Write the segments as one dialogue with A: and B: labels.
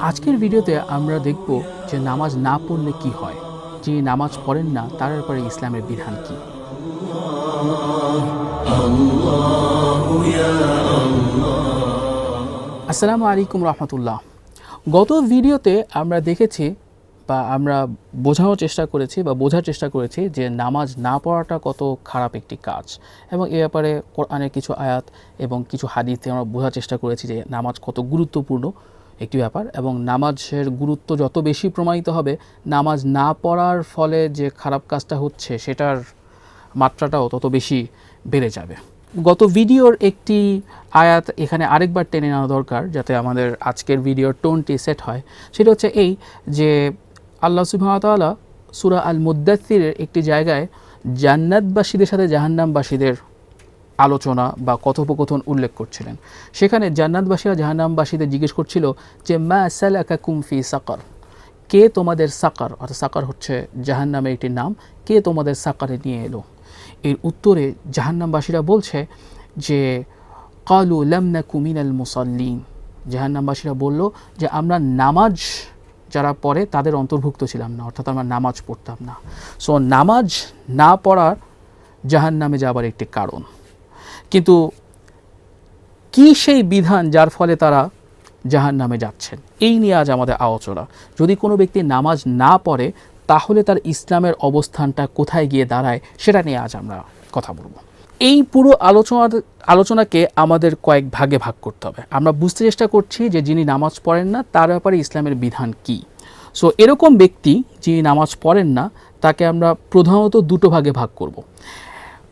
A: আজকের ভিডিওতে আমরা দেখব যে নামাজ না পড়লে কি হয়। যিনি নামাজ পড়েন না, তার ব্যাপারে ইসলামের বিধান কি? আসসালামু আলাইকুম রহমতুল্লাহ। গত ভিডিওতে আমরা দেখেছি বা আমরা বোঝানোর চেষ্টা করেছি বা বোঝার চেষ্টা করেছি যে নামাজ না পড়াটা কত খারাপ একটি কাজ। এবং এ ব্যাপারে কোরআনের কিছু আয়াত এবং কিছু হাদিতে আমরা বোঝার চেষ্টা করেছি যে নামাজ কত গুরুত্বপূর্ণ। একটি ব্যাপার এবং নামাজের গুরুত্ব যত বেশি প্রমাণিত হবে, নামাজ না পড়ার ফলে যে খারাপ কাজটা হচ্ছে সেটার মাত্রাটাও তত বেশি বেড়ে যাবে। গত ভিডিওর একটি আয়াত এখানে আরেকবার টেনে নেওয়া দরকার যাতে আমাদের আজকের ভিডিওর টোনটি সেট হয়। সেটা হচ্ছে এই যে আল্লাহ সুবাহতাল্লাহ সুরা আল মুদাত্তিরের একটি জায়গায় জান্নাতবাসীদের সাথে জাহান্নামবাসীদের আলোচনা বা কথোপকথন উল্লেখ করছিলেন। সেখানে জান্নাতবাসীরা জাহান্নামবাসীদের জিজ্ঞেস করছিল যে, মা সালাকা কুমফি সাকার? কে তোমাদের সাকার? অর্থাৎ সাকার হচ্ছে জাহান্নামের একটি নাম। কে তোমাদের সাকারে নিয়ে এলো? এর উত্তরে জাহান্নামবাসীরা বলছে যে, কালু লামনা কুমিনাল মুসাল্লিন। জাহান্নামবাসীরা বলল যে, আমরা নামাজ যারা পড়ে তাদের অন্তর্ভুক্ত ছিলাম না, অর্থাৎ আমরা নামাজ পড়তাম না। সো নামাজ না পড়ার জাহান্নামে যাবার একটি কারণ। কিন্তু কি সেই বিধান যার ফলে তারা জাহান নামে যাচ্ছেন? এই নিয়ে আজ আমাদের আলোচনা। যদি কোনো ব্যক্তি নামাজ না পড়ে, তাহলে তার ইসলামের অবস্থানটা কোথায় গিয়ে দাঁড়ায়, সেটা নিয়ে আজ আমরা কথা বলব। এই পুরো আলোচনার, আলোচনাকে আমাদের কয়েক ভাগে ভাগ করতে হবে। আমরা বুঝতে চেষ্টা করছি যে যিনি নামাজ পড়েন না, তার ব্যাপারে ইসলামের বিধান কি। সো এরকম ব্যক্তি যিনি নামাজ পড়েন না, তাকে আমরা প্রধানত দুটো ভাগে ভাগ করব।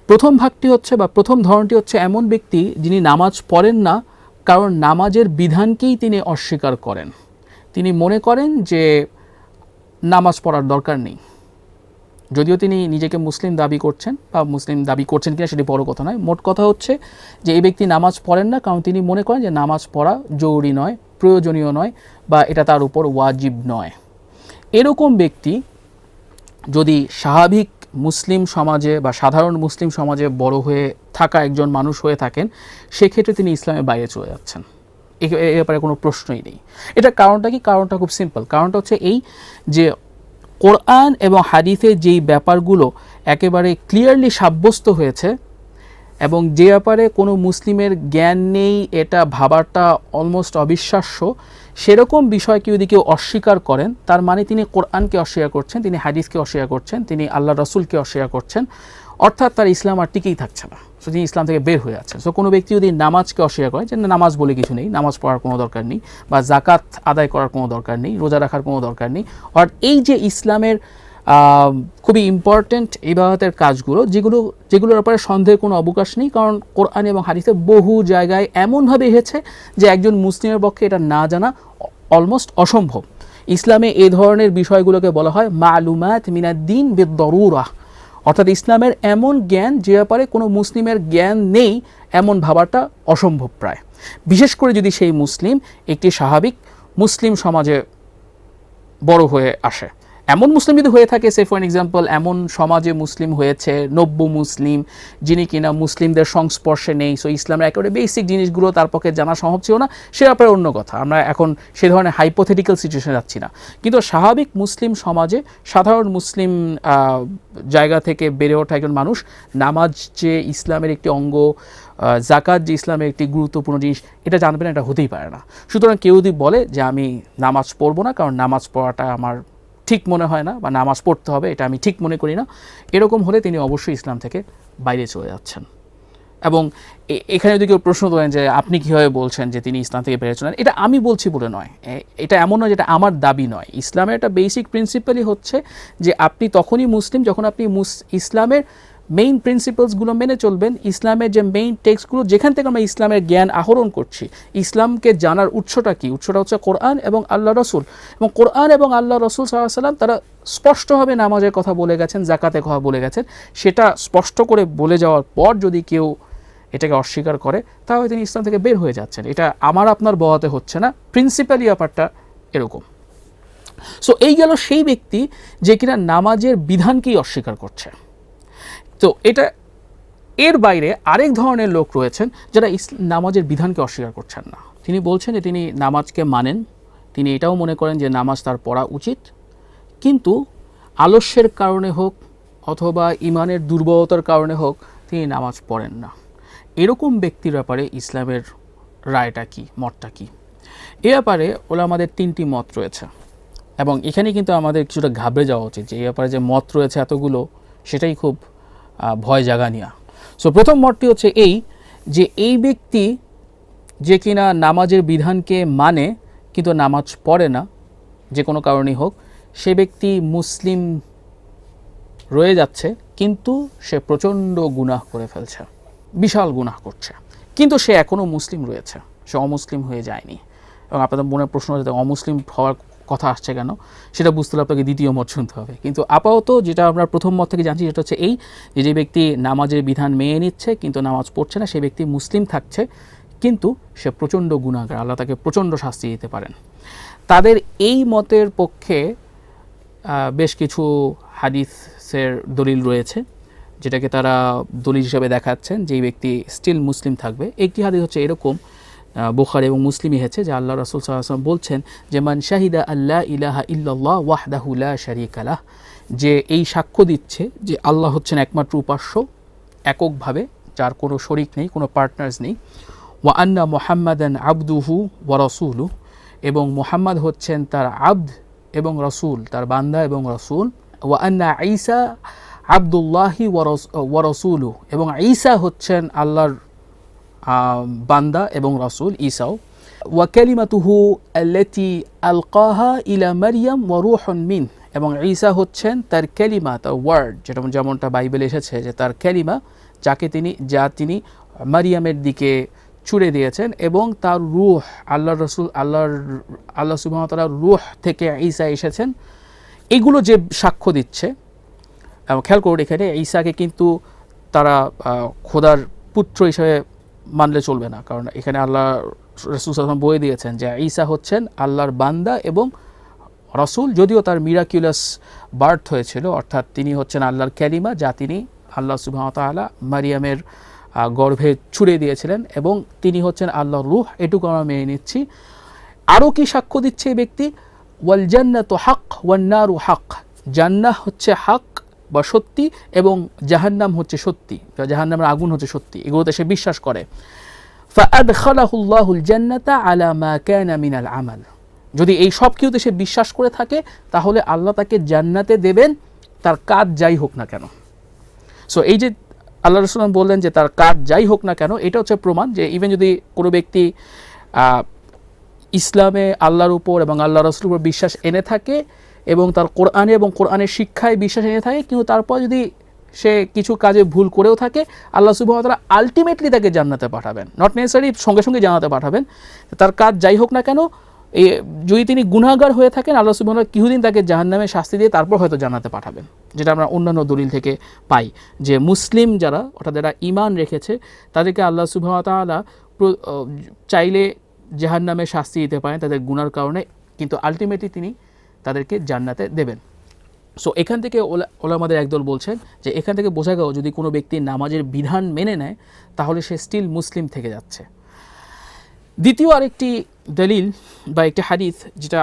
A: প্রথম ভাগটি হচ্ছে বা প্রথম ধরনটি হচ্ছে এমন ব্যক্তি যিনি নামাজ পড়েন না, কারণ নামাজের বিধানকেই তিনি অস্বীকার করেন। তিনি মনে করেন যে নামাজ পড়ার দরকার নেই। যদিও তিনি নিজেকে মুসলিম দাবি করছেন বা মুসলিম দাবি করছেন কিনা সেটি বড় কথা নয়। মোট কথা হচ্ছে যে এই ব্যক্তি নামাজ পড়েন না, কারণ তিনি মনে করেন যে নামাজ পড়া জরুরি নয়, প্রয়োজনীয় নয় বা এটা তার উপর ওয়াজিব নয়। এরকম ব্যক্তি যদি স্বাভাবিক মুসলিম সমাজে বা সাধারণ মুসলিম সমাজে বড় হয়ে থাকা একজন মানুষ হয়ে থাকেন, সেক্ষেত্রে তিনি ইসলামের বাইরে চলে যাচ্ছেন। এ ব্যাপারে কোনো প্রশ্নই নেই। এটা কারণটা কি? কারণটা খুব সিম্পল কারণটা হচ্ছে এই যে কোরআন এবং হাদিসের যেই ব্যাপারগুলো একেবারে ক্লিয়ারলি সাব্যস্ত হয়েছে এবং যে ব্যাপারে কোনো মুসলিমের জ্ঞান নেই, এটা ভাবাটা অলমোস্ট অবিশ্বাস্য সেরকম বিষয় কেউ যদি কেউ অস্বীকার করেন, তার মানে তিনি কোরআনকে অস্বীকার করছেন, তিনি হাদিসকে অস্বীকার করছেন, তিনি আল্লাহ রসুলকে অস্বীকার করছেন, অর্থাৎ তার ইসলাম আর টিকেই থাকছে না। সো তিনি ইসলাম থেকে বের হয়ে যাচ্ছেন। সো কোনো ব্যক্তি যদি নামাজকে অস্বীকার করে, যে নামাজ বলে কিছু নেই, নামাজ পড়ার কোনো দরকার নেই, বা জাকাত আদায় করার কোনো দরকার নেই, রোজা রাখার কোনো দরকার নেই আর এই যে ইসলামের খুবই ইম্পর্ট্যান্ট ইবাদতের কাজগুলো, যেগুলো, যেগুলোর ব্যাপারে সন্দেহের কোনো অবকাশ নেই, কারণ কোরআন এবং হাদিসে বহু জায়গায় এমনভাবে এসেছে যে একজন মুসলিমের পক্ষে এটা না জানা অলমোস্ট অসম্ভব। ইসলামে এ ধরনের বিষয়গুলোকে বলা হয় মালুমাত মিনাদ্দিন বেদরুরা অর্থাৎ ইসলামের এমন জ্ঞান যে ব্যাপারে কোনো মুসলিমের জ্ঞান নেই, এমন ভাবাটা অসম্ভব প্রায়। বিশেষ করে যদি সেই মুসলিম একটি স্বাভাবিক মুসলিম সমাজে বড় হয়ে আসে। এমন মুসলিম যদি হয়ে থাকে সে ফর এক্সাম্পল এমন সমাজে মুসলিম হয়েছে, নব্য মুসলিম, যিনি কিনা মুসলিমদের সংস্পর্শে নেই সো ইসলামের একেবারে বেসিক জিনিসগুলো তার পক্ষে জানা সম্ভব ছিল না, সে ব্যাপারে অন্য কথা। আমরা এখন সে ধরনের হাইপোথেটিক্যাল সিচুয়েশনে যাচ্ছি না। কিন্তু স্বাভাবিক মুসলিম সমাজে সাধারণ মুসলিম জায়গা থেকে বেড়ে ওঠা একজন মানুষ, নামাজ যে ইসলামের একটি অঙ্গ জাকাত যে ইসলামের একটি গুরুত্বপূর্ণ জিনিস, এটা জানবে না, এটা হতেই পারে না। সুতরাং কেউ যদি বলে যে আমি নামাজ পড়ব না, কারণ নামাজ পড়াটা আমার ঠিক মনে হয় না বা নামাজ পড়তে হবে, এটা আমি ঠিক মনে করি না। এরকম হলে তিনি অবশ্যই ইসলাম থেকে বাইরে চলে যাচ্ছেন। এবং এখানে যদি কেউ প্রশ্ন তোলেন যে আপনি কীভাবে বলছেন যে তিনি ইসলাম থেকে বেরিয়ে চলেন, এটা আমি বলছি বলে নয়। এটা এমন নয় যেটা আমার দাবি নয়। ইসলামের একটা বেসিক প্রিন্সিপালই হচ্ছে যে আপনি তখনই মুসলিম যখন আপনি মুস, ইসলামের মেইন প্রিন্সিপালসগুলো মেনে চলবেন, ইসলামের যে মেইন টেক্সটগুলো যেখান থেকে আমরা ইসলামের জ্ঞান আহরণ করছি, ইসলামকে জানার উৎসটা কি? উৎসটা হচ্ছে কোরআন এবং আল্লাহ রসুল। এবং কোরআন এবং আল্লাহ রসুল সাল্লাহ সাল্লাম তারা স্পষ্টভাবে নামাজের কথা বলে গেছেন জাকাতের কথা বলে গেছেন। সেটা স্পষ্ট করে বলে যাওয়ার পর যদি কেউ এটাকে অস্বীকার করে, তাহলে তিনি ইসলাম থেকে বের হয়ে যাচ্ছেন। এটা আমার আপনার বহাতে হচ্ছে না প্রিন্সিপালি ব্যাপারটা এরকম। সো এই গেল সেই ব্যক্তি যে কিনা নামাজের বিধানকেই অস্বীকার করছে। তো এটা এর বাইরে আরেক ধরনের লোক রয়েছেন যারা নামাজের বিধানকে অস্বীকার করছেন না। তিনি বলছেন যে তিনি নামাজকে মানেন, তিনি এটাও মনে করেন যে নামাজ তার পড়া উচিত। কিন্তু আলস্যের কারণে হোক অথবা ইমানের দুর্বলতার কারণে হোক তিনি নামাজ পড়েন না। এরকম ব্যক্তির ব্যাপারে ইসলামের রায়টা কি, মতটা কি? এ ব্যাপারে ওলা আমাদের তিনটি মত রয়েছে। এবং এখানে কিন্তু আমাদের কিছুটা ঘাবড়ে যাওয়া উচিত যে এই ব্যাপারে যে মত রয়েছে এতগুলো, সেটাই খুব ভয় জাগানিয়া সো প্রথম মতটি হচ্ছে এই যে এই ব্যক্তি যে কিনা নামাজের বিধানকে মানে কিন্তু নামাজ পড়ে না, যে কোনো কারণেই হোক, সে ব্যক্তি মুসলিম রয়ে যাচ্ছে, কিন্তু সে প্রচণ্ড গুনাহ করে ফেলছে, বিশাল গুনাহ করছে। কিন্তু সে এখনও মুসলিম রয়েছে, সে অমুসলিম হয়ে যায়নি। এবং আপনাদের মনে প্রশ্ন হচ্ছে, অমুসলিম হওয়ার কথা আসছে কেন, সেটা বুঝতে হলে আপনাকে দ্বিতীয় মত শুনতে হবে। কিন্তু আপাতত যেটা আমরা প্রথম মত থেকে জানছি সেটা হচ্ছে এই যে যে ব্যক্তি নামাজের বিধান মেনে নিচ্ছে কিন্তু নামাজ পড়ছে না সেই ব্যক্তি মুসলিম থাকছে কিন্তু সে প্রচণ্ড গুণাগার, আল্লাহ তাকে প্রচণ্ড শাস্তি দিতে পারেন। তাদের এই মতের পক্ষে বেশ কিছু হাদিসের দলিল রয়েছে, যেটাকে তারা দলিল হিসেবে দেখাচ্ছেন যে এই ব্যক্তি স্টিল মুসলিম থাকবে। একটি হাদিস হচ্ছে এরকম বুখার এবং মুসলিমই হয়েছে, যে আল্লাহ রসুল সাল্লাম বলছেন যে, মান শাহিদা আল্লাহ ইলাহা ইল্লাল্লাহ ওয়াহদাহুল্লাহ শারিক আলাহ যে এই সাক্ষ্য দিচ্ছে যে আল্লাহ হচ্ছেন একমাত্র উপাস্য, এককভাবে, যার কোনো শরিক নেই, কোনো পার্টনার্স নেই। ওয়া আন্না মোহাম্মদান আবদুহু ওয়া রসুলু এবং মোহাম্মদ হচ্ছেন তার আব্দ এবং রসুল, তার বান্দা এবং রসুল। ওয়া আন্না ঈসা আবদুল্লাহি ওয়া রসুলু এবং ঈসা হচ্ছেন আল্লাহর বান্দা এবং রসুল ঈসাও। ওয়া কালিমাতুহু আল্লাতি আলকাহা ইলা মারিয়াম ওয়া রূহুন মিন। এবং ঈসা হচ্ছেন তার ক্যালিমা তার ওয়ার্ড, যেটা যেমনটা বাইবেলে এসেছে যে তার ক্যালিমা যাকে তিনি, যা তিনি মারিয়ামের দিকে ছুড়ে দিয়েছেন এবং তার রুহ আল্লাহ রসুল, আল্লাহর, আল্লাহ সুবাহতালার রুহ থেকে ঈসা এসেছেন। এগুলো যে সাক্ষ্য দিচ্ছে খেয়াল করুন এখানে ঈসাকে কিন্তু তারা খোদার পুত্র হিসেবে মানলে চলবে না। কারণ এখানে আল্লাহ রসুল সাল্লাম বয়ে দিয়েছেন যে ঈসা হচ্ছেন আল্লাহর বান্দা এবং রসুল যদিও তার মিরাকিউলাস বার্থ হয়েছিল, অর্থাৎ তিনি হচ্ছেন আল্লাহর ক্যালিমা যা তিনি আল্লাহ সুবাহতালা মারিয়ামের গর্ভে ছুড়ে দিয়েছিলেন এবং তিনি হচ্ছেন আল্লাহর রুহ। এটুকু আমরা মেনে নিচ্ছি। আরও কি সাক্ষ্য দিচ্ছে এই ব্যক্তি? ওয়াল জান্নাত হাক ওয়ান্নারু হাক। জান্নাহ হচ্ছে হাক বা সত্যি এবং জাহান্নাম হচ্ছে সত্যি জাহান্নামের আগুন হচ্ছে সত্যি, এগুলোতে সে বিশ্বাস করে। আলা আমাল। যদি এই সব কিছুতে সে বিশ্বাস করে থাকে, তাহলে আল্লাহ তাকে জান্নাতে দেবেন, তার কাজ যাই হোক না কেন। সো এই যে আল্লাহ রসুলাম বললেন যে তার কাজ যাই হোক না কেন, এটা হচ্ছে প্রমাণ যে ইভেন যদি কোনো ব্যক্তি ইসলামে আল্লাহর উপর এবং আল্লাহ রসুলের উপর বিশ্বাস এনে থাকে এবং তার কোরআনে এবং কোরআনের শিক্ষায় বিশ্বাস এনে থাকে কিন্তু তারপর যদি সে কিছু কাজে ভুল করেও থাকে আল্লাহ সুবাহতালা আলটিমেটলি তাকে জান্নাতে পাঠাবেন। নট নেসেসারি সঙ্গে সঙ্গে জানাতে পাঠাবেন। তার কাজ যাই হোক না কেন যদি তিনি গুনাহগার হয়ে থাকেন আল্লাহ সুবাহ কিছুদিন তাকে জাহান্নামে শাস্তি দিয়ে তারপর হয়তো জানাতে পাঠাবেন। যেটা আমরা অন্যান্য দলিল থেকে পাই। যে মুসলিম যারা অর্থাৎ যারা ইমান রেখেছে তাদেরকে আল্লাহ সুবাহ তাআলা প্র- আহ, চাইলে জাহান্নামে শাস্তি দিতে পারেন তাদের গুনার কারণে। কিন্তু আলটিমেটলি তিনি তাদেরকে জান্নাতে দেবেন। সো এখান থেকে ওলা ওলামাদের একদল বলছেন যে, এখান থেকে বোঝা গেল যদি কোনো ব্যক্তি নামাজের বিধান মেনে নেয়, তাহলে সে স্টিল মুসলিম থেকে যাচ্ছে। দ্বিতীয় আরেকটি দলিল বা একটি হাদিস যেটা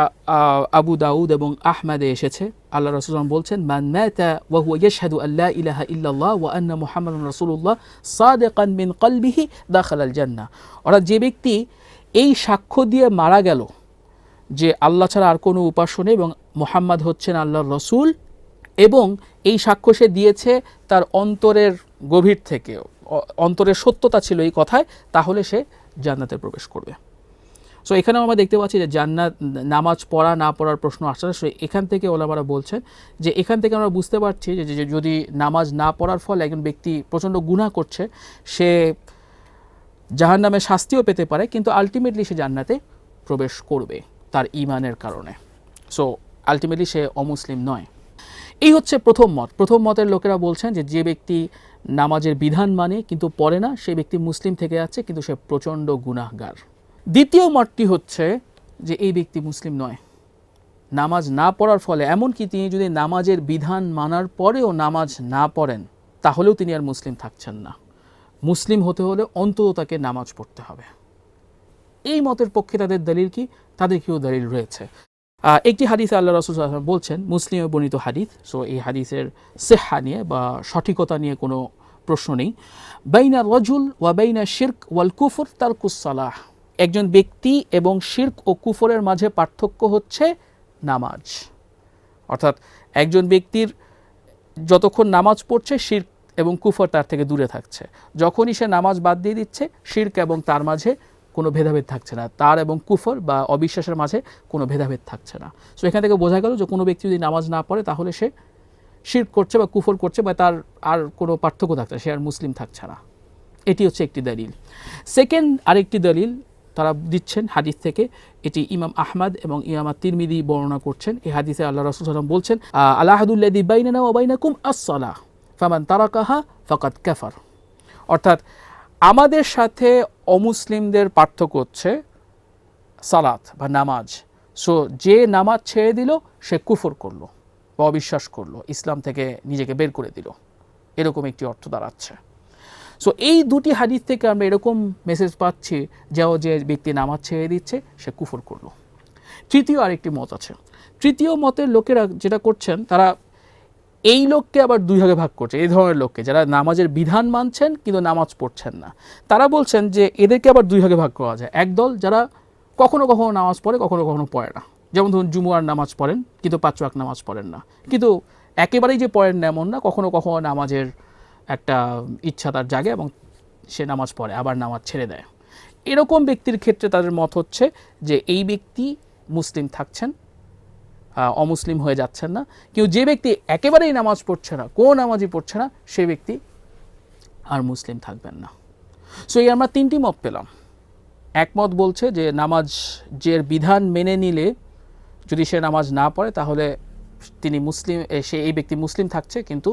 A: আবু দাউদ এবং আহমেদে এসেছে। আল্লাহ রসুলাম বলছেন, মান মাতা ওয়া হুয়া ইয়াশহাদু আল্লা ইলাহা ইল্লাল্লাহ ওয়া আন্না মুহাম্মাদুর রাসূলুল্লাহ সাদিকান মিন কলবিহি দাখালাল জান্নাহ। অর্থাৎ যে ব্যক্তি এই সাক্ষ্য দিয়ে মারা গেল যে আল্লাহ ছাড়া আর কোনো উপাস্য নেই এবং মোহাম্মদ হচ্ছেন আল্লাহর রসুল এবং এই সাক্ষ্য সে দিয়েছে তার অন্তরের গভীর থেকে। অন্তরের সত্যতা ছিল এই কথায়, তাহলে সে জান্নাতে প্রবেশ করবে। সো এখানেও আমরা দেখতে পাচ্ছি যে জান্নাত, নামাজ পড়া, না পড়ার প্রশ্ন না। So, এখান থেকে ওলামারা বলছেন যে এখান থেকে আমরা বুঝতে পারছি যে যদি নামাজ না পড়ার ফলে একজন ব্যক্তি প্রচণ্ড গুনাহ করছে, সে জাহান নামে শাস্তিও পেতে পারে, কিন্তু আলটিমেটলি সে জান্নাতে প্রবেশ করবে। তার ইমানের কারণে। সো আলটিমেটলি সে অমুসলিম নয়। এই হচ্ছে প্রথম মত। প্রথম মতের লোকেরা বলছেন যে যে ব্যক্তি নামাজের বিধান মানে কিন্তু পড়ে না, সে ব্যক্তি মুসলিম থেকে যাচ্ছে, কিন্তু সে প্রচণ্ড গুনাহগার। দ্বিতীয় মতটি হচ্ছে যে, এই ব্যক্তি মুসলিম নয়। নামাজ না পড়ার ফলে এমনকি তিনি যদি নামাজের বিধান মানার পরেও নামাজ না পড়েন, তাহলেও তিনি আর মুসলিম থাকছেন না। মুসলিম হতে হলে অন্তত তাকে নামাজ পড়তে হবে। এই মতের পক্ষে তাদের দলিল কি? তাদেরকেও দলিল রয়েছে। একটি হাদিসে আল্লাহ রসুল বলছেন, মুসলিমে বর্ণিত হাদিস সো এই হাদিসের সেহা নিয়ে বা সঠিকতা নিয়ে কোনো প্রশ্ন নেই। বাইনা রজুল ওয়া বাইনা শির্ক ওয়াল কুফর তার কুসালাহ একজন ব্যক্তি এবং শির্ক ও কুফরের মাঝে পার্থক্য হচ্ছে নামাজ। অর্থাৎ একজন ব্যক্তির যতক্ষণ নামাজ পড়ছে, শির্ক এবং কুফর তার থেকে দূরে থাকছে। যখনই সে নামাজ বাদ দিয়ে দিচ্ছে, শির্ক এবং তার মাঝে কোনো ভেদাভেদ থাকছে না। তার এবং কুফর বা অবিশ্বাসের মাঝে কোনো ভেদাভেদ থাকছে না। সো এখান থেকে বোঝা গেল যে কোনো ব্যক্তি যদি নামাজ না পড়ে, তাহলে সে শির করছে বা কুফর করছে বা তার আর কোনো পার্থক্য থাকছে সে আর মুসলিম থাকছে না। এটি হচ্ছে একটি দলিল। সেকেন্ড আরেকটি দলিল তারা দিচ্ছেন হাদিস থেকে, এটি ইমাম আহমদ এবং ইমাম তিরমিদি বর্ণনা করছেন। এই হাদিসে আল্লাহ রসুল সাল্লাম বলছেন আল্লাহাদুল্লাদি বাইনানা ও বাইনাকুম আসসালাহ, ফামান তারাকাহা ফাকাত কাফার। অর্থাৎ আমাদের সাথে অমুসলিমদের পার্থক্য হচ্ছে সালাত বা নামাজ। সো যে নামাজ ছেড়ে দিল, সে কুফর করল বা অবিশ্বাস করল, ইসলাম থেকে নিজেকে বের করে দিল। এরকম একটি অর্থ দাঁড়াচ্ছে। সো এই দুটি হাদিস থেকে আমরা এরকম মেসেজ পাচ্ছি যে, ও যে ব্যক্তি নামাজ ছেড়ে দিচ্ছে, সে কুফর করল। তৃতীয় আরেকটি মত আছে। তৃতীয় মতের লোকেরা যেটা করছেন, তারা এই লোককে আবার দুই ভাগে ভাগ করছে, এই ধরনের লোককে, যারা নামাজের বিধান মানছেন কিন্তু নামাজ পড়ছেন না। তারা বলছেন যে এদেরকে আবার দুই ভাগে ভাগ করা যায়। একদল যারা কখনো কখনো নামাজ পড়ে, কখনো কখনো পড়ে না। যেমন ধরুন, জুমুয়ার নামাজ পড়েন, কিন্তু পাঁচ ওয়াক্ত নামাজ পড়েন না। কিন্তু একেবারেই যে পড়েন না এমন না, কখনো কখনো নামাজের একটা ইচ্ছা তার জাগে এবং সে নামাজ পড়ে, আবার নামাজ ছেড়ে দেয়। এরকম ব্যক্তির ক্ষেত্রে তাদের মত হচ্ছে যে এই ব্যক্তি মুসলিম থাকছেন অমুসলিম হয়ে যাচ্ছেন না। কেউ যে ব্যক্তি একেবারেই নামাজ পড়ছে না, কোন নামাজই পড়ছে না, সে ব্যক্তি আর মুসলিম থাকবেন না। সো এই আমরা তিনটি মত পেলাম। একমত বলছে যে নামাজ যে বিধান মেনে নিলে যদি সে নামাজ না পড়ে, তাহলে তিনি মুসলিম সে এই ব্যক্তি মুসলিম থাকছে, কিন্তু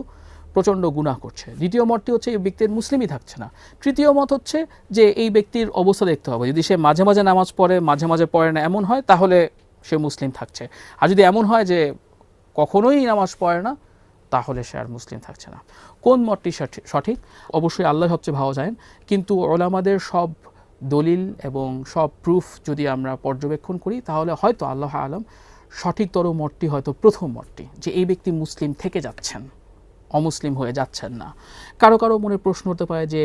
A: প্রচণ্ড গুনাহ করছে। দ্বিতীয় মতটি হচ্ছে এই ব্যক্তির মুসলিমই থাকছে না। তৃতীয় মত হচ্ছে যে এই ব্যক্তির অবস্থা দেখতে হবে। যদি সে মাঝে মাঝে নামাজ পড়ে, মাঝে মাঝে পড়ে না, এমন হয়, তাহলে সে মুসলিম থাকছে। আর যদি এমন হয় যে কখনোই নামাজ পড়ে না, তাহলে সে আর মুসলিম থাকছে না। কোন মতটি সঠি- সঠিক? অবশ্যই আল্লাহ সবচেয়ে ভালো জানেন। কিন্তু ওলামাদের সব দলিল এবং সব প্রুফ যদি আমরা পর্যবেক্ষণ করি, তাহলে হয়তো আল্লাহ আলম সঠিকতর মতটি হয়তো প্রথম মতটি, যে এই ব্যক্তি মুসলিম থেকে যাচ্ছেন। অমুসলিম হয়ে যাচ্ছেন না। কারও কারও মনে প্রশ্ন হতে পারে যে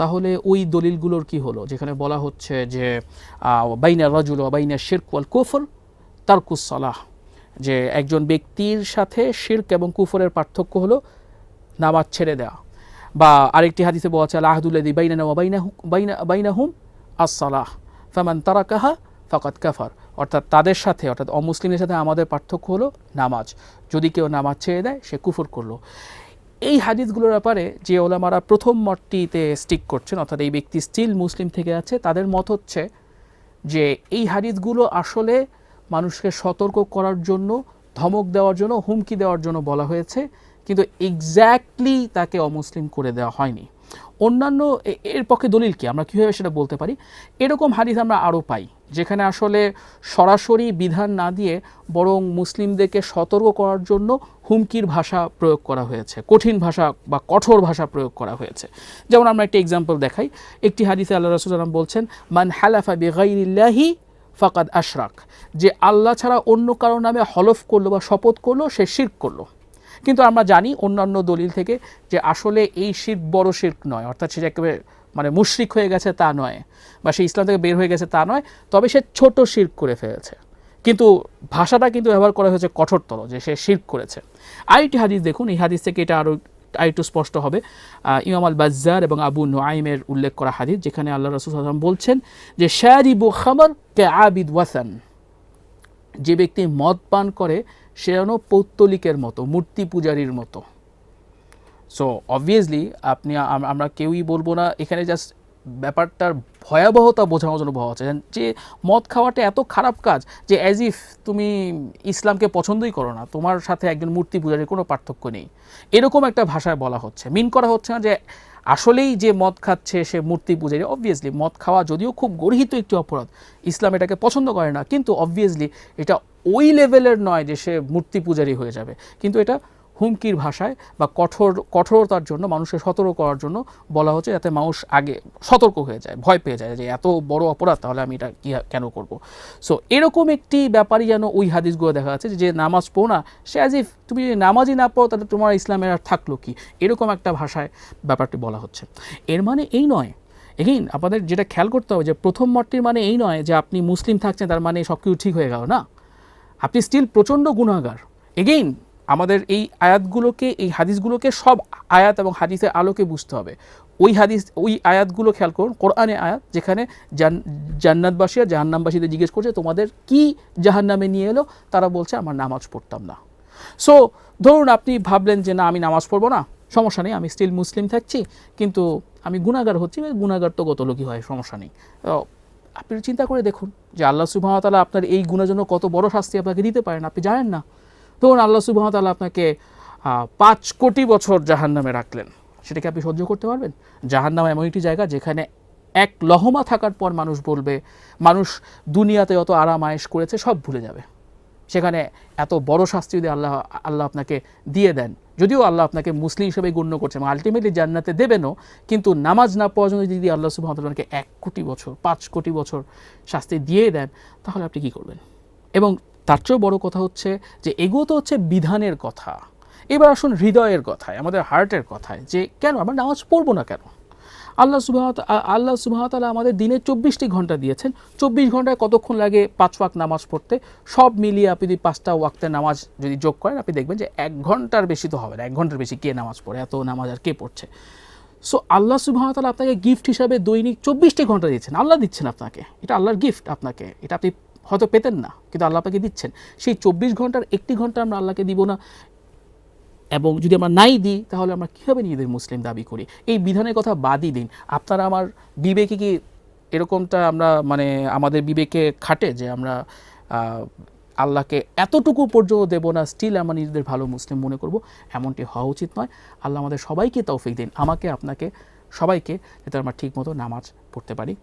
A: তাহলে ওই দলিলগুলোর কি হলো? যেখানে বলা হচ্ছে যে বাইনা রজুল বাইনা শিরক ওয়াল কুফর তারকুস সালাহ। যে একজন ব্যক্তির সাথে শির্ক এবং কুফরের পার্থক্য হলো নামাজ ছেড়ে দেওয়া। বা আরেকটি হাদিসে বলা আছে আলাহাদুল্লাদি বাইনা ওয়া বাইনাহু, বাইনা, বাইনাহুম আসসালাহ, ফামান তারাকাহা ফাকাত কাফার। অর্থাৎ তাদের সাথে, অর্থাৎ অমুসলিমের সাথে আমাদের পার্থক্য হলো নামাজ। যদি কেউ নামাজ ছেড়ে দেয়, সে কুফর করল। এই হাদিসগুলোর ব্যাপারে যে ওলামারা প্রথম মতটিতে স্টিক করছেন, অর্থাৎ এই ব্যক্তি স্টিল মুসলিম থেকে আছে, তাদের মত হচ্ছে যে এই হাদিসগুলো আসলে মানুষকে সতর্ক করার জন্য, ধমক দেওয়ার জন্য, হুমকি দেওয়ার জন্য বলা হয়েছে, কিন্তু এক্স্যাক্টলি তাকে অমুসলিম করে দেওয়া হয়নি। অন্যান্য এর পক্ষে দলিল কি? আমরা কীভাবে সেটা বলতে পারি? এরকম হাদিস আমরা আরও পাই। যেখানে আসলে সরাসরি বিধান না দিয়ে বরং মুসলিমদেরকে সতর্ক করার জন্য হুমকির ভাষা প্রয়োগ করা হয়েছে, কঠিন ভাষা বা কঠোর ভাষা প্রয়োগ করা হয়েছে। যেমন আমরা একটা এক্সাম্পল দেখাই। একটি হাদিসে আল্লাহ রসুলাম বলছেন, মান হালাফা বেগাইরিল্লাহি ফাকাদ আশরাক। যে আল্লাহ ছাড়া অন্য কারও নামে হলফ করল বা শপথ করল, সে শির্ক করল। কিন্তু আমরা জানি অন্যান্য দলিল থেকে যে আসলে এই শির্ক বড় শির্ক নয়, অর্থাৎ সেটা একেবারে মানে মুশরিক হয়ে গেছে তা নয় বা সে ইসলাম থেকে বের হয়ে গেছে তা নয়, তবে সে ছোট শির্ক করে ফেলেছে। কিন্তু ভাষাটা কিন্তু ব্যবহার করা হয়েছে কঠোরতর, যে সে শির্ক করেছে। আরেকটি হাদিস দেখুন, এই হাদিস থেকে এটা আরও আরেকটু স্পষ্ট হবে। ইমাম আল বাজ্জার এবং আবু নোয়াইমের উল্লেখ করা হাদিস, যেখানে আল্লাহ রসুল সাল্লাম বলছেন যে, শারিবু খামর কে আবিদ ওয়াসান। যে ব্যক্তি মদ পান করে, সে যেন পৌত্তলিকের মতো, মূর্তি পূজারীর মতো। সো অবভিয়াসলি আপনি আমরা কেউই বলব না, এখানে জাস্ট ব্যাপারটার ভয়াবহতা বোঝানোর জন্য বলা হচ্ছে। যে মদ খাওয়াটা এত খারাপ কাজ যে অ্যাজ ইফ তুমি ইসলামকে পছন্দই করো না, তোমার সাথে একজন মূর্তি পূজারীর কোনো পার্থক্য নেই। এরকম একটা ভাষায় বলা হচ্ছে। মিন করা হচ্ছে না যে আসলেই যে মদ খাচ্ছে সে মূর্তি পূজারী অবভিয়াসলি মদ খাওয়া যদিও খুব গর্হিত একটি অপরাধ, ইসলাম এটাকে পছন্দ করে না, কিন্তু অবভিয়াসলি এটা ওই লেভেলের নয় যে সে মূর্তি পূজারী হয়ে যাবে। কিন্তু এটা হুমকির ভাষায় বা কঠোর, কঠোরতার জন্য, মানুষকে সতর্ক করার জন্য বলা হচ্ছে যাতে মানুষ আগে সতর্ক হয়ে যায়, ভয় পেয়ে যায় যে এত বড় অপরাধ, তাহলে আমি এটা কি, কেন করব? সো এরকম একটি ব্যাপারই যেন ওই হাদিসগুলো দেখা যাচ্ছে যে নামাজ পড়ো না, সে অ্যাজ ইফ তুমি যদি নামাজই না পড়ো, তাহলে তোমার ইসলামের আর থাকল কি? এরকম একটা ভাষায় ব্যাপারটি বলা হচ্ছে। এর মানে এই নয়। এগেইন আপনাদের যেটা খেয়াল করতে হবে যে, প্রথম মতটির মানে এই নয় যে, আপনি মুসলিম থাকছেন, তার মানে সব কিছু ঠিক হয়ে গেল, না? আপনি স্টিল প্রচণ্ড গুণাগার এগেইন আমাদের এই আয়াতগুলোকে, এই হাদিসগুলোকে সব আয়াত এবং হাদিসের আলোকে বুঝতে হবে। ওই হাদিস, ওই আয়াতগুলো খেয়াল করুন কোরআনে আয়াত, যেখানে জান, জান্নাতবাসী আর জাহান্নামবাসীদের জিজ্ঞেস করছে, তোমাদের কি জাহান্নামে নিয়ে এলো? তারা বলছে, আমার নামাজ পড়তাম না। সো ধরুন আপনি ভাবলেন যে, না, আমি নামাজ পড়ব না, সমস্যা নেই, আমি স্টিল মুসলিম থাকছি, কিন্তু আমি গুণাগার হচ্ছি গুণাগার তো কত লোকই হয়, সমস্যা নেই। আপনি চিন্তা করে দেখুন যে, আল্লাহ সুবাহতালা আপনার এই গুণের জন্য কত বড় শাস্তি আপনাকে দিতে পারেন, আপনি জানেন না। ধরুন আল্লাহ সুবাহতালা আপনাকে পাঁচ কোটি বছর জাহান নামে রাখলেন। সেটাকে আপনি সহ্য করতে পারবেন? জাহান নাম এমন একটি জায়গা যেখানে এক লহমা থাকার পর মানুষ বলবে, মানুষ দুনিয়াতে অত আরাম আয়েশ করেছে সব ভুলে যাবে। সেখানে এত বড় শাস্তি যদি আল্লাহ আল্লাহ আপনাকে দিয়ে দেন, যদিও আল্লাহ আপনাকে মুসলিম হিসেবে গণ্য করছে, এবং আলটিমেটলি জান্নাতে দেবেনও, কিন্তু নামাজ না পড়ার জন্য যদি আল্লাহ সুবাহতালকে এক কোটি বছর, পাঁচ কোটি বছর শাস্তি দিয়ে দেন, তাহলে আপনি কী করবেন? এবং তার চেয়েও বড় কথা হচ্ছে যে এগুলো তো হচ্ছে বিধানের কথা। এবার আসুন হৃদয়ের কথায়, আমাদের হার্টের কথায়, যে কেন আমরা নামাজ পড়ব না কেন? আল্লাহ সুবাহ আল্লাহ সুবাহতালা আমাদের দিনে চব্বিশটি ঘণ্টা দিয়েছেন। চব্বিশ ঘন্টায় কতক্ষণ লাগে পাঁচ ওয়াক নামাজ পড়তে? সব মিলিয়ে আপনি যদি পাঁচটা ওয়াক্তের নামাজ যদি যোগ করেন, আপনি দেখবেন যে এক ঘণ্টার বেশি তো হবে না। এক ঘণ্টার বেশি কে নামাজ পড়ে, এত নামাজ আর কে পড়ছে? সো আল্লাহ সুবাহতালা আপনাকে গিফট হিসাবে দৈনিক চব্বিশটি ঘণ্টা দিয়েছেন। আল্লাহ দিচ্ছেন আপনাকে। এটা আল্লাহর গিফট আপনাকে। এটা আপনি হয়তো পেতেন না, কিন্তু আল্লাহ আপনাকে দিচ্ছেন। সেই চব্বিশ ঘণ্টার একটি ঘণ্টা আমরা আল্লাহকে দিব না। এবং যদি আমরা নাই দিই, তাহলে আমরা কীভাবে নিজেদের মুসলিম দাবি করি? এই বিধানের কথা বাদই দিন। আপনারা আমার বিবেকে কি এরকমটা আমরা মানে আমাদের বিবেকে খাটে যে আমরা আল্লাহকে এতটুকু পর্যন্ত দেবো না স্টিল আমরা নিজেদের ভালো মুসলিম মনে করব? এমনটি হওয়া উচিত নয়। আল্লাহ আমাদের সবাইকে তৌফিক দিন। আমাকে, আপনাকে, সবাইকে যাতে আমরা ঠিকমতো নামাজ পড়তে পারি।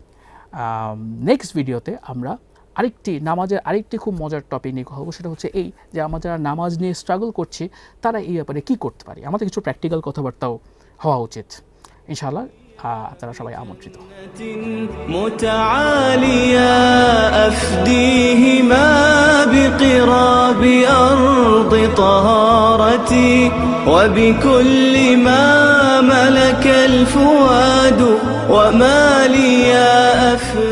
A: নেক্সট ভিডিওতে আমরা আরেকটি নামাজের আরেকটি খুব মজার টপিক নিয়ে কথা বলবো সেটা হচ্ছে এই যে আমরা যারা নামাজ নিয়ে স্ট্রাগল করছি তারা এই ব্যাপারে কী করতে পারি আমাদের কিছু প্র্যাকটিক্যাল কথাবার্তাও হওয়া উচিত ইনশাআল্লাহ আহ, আপনারা সবাই আমন্ত্রিত
B: متعاليا أفديهما بقراب أرض طهارتي وبكل ما ملك الفؤاد وما لي أفدي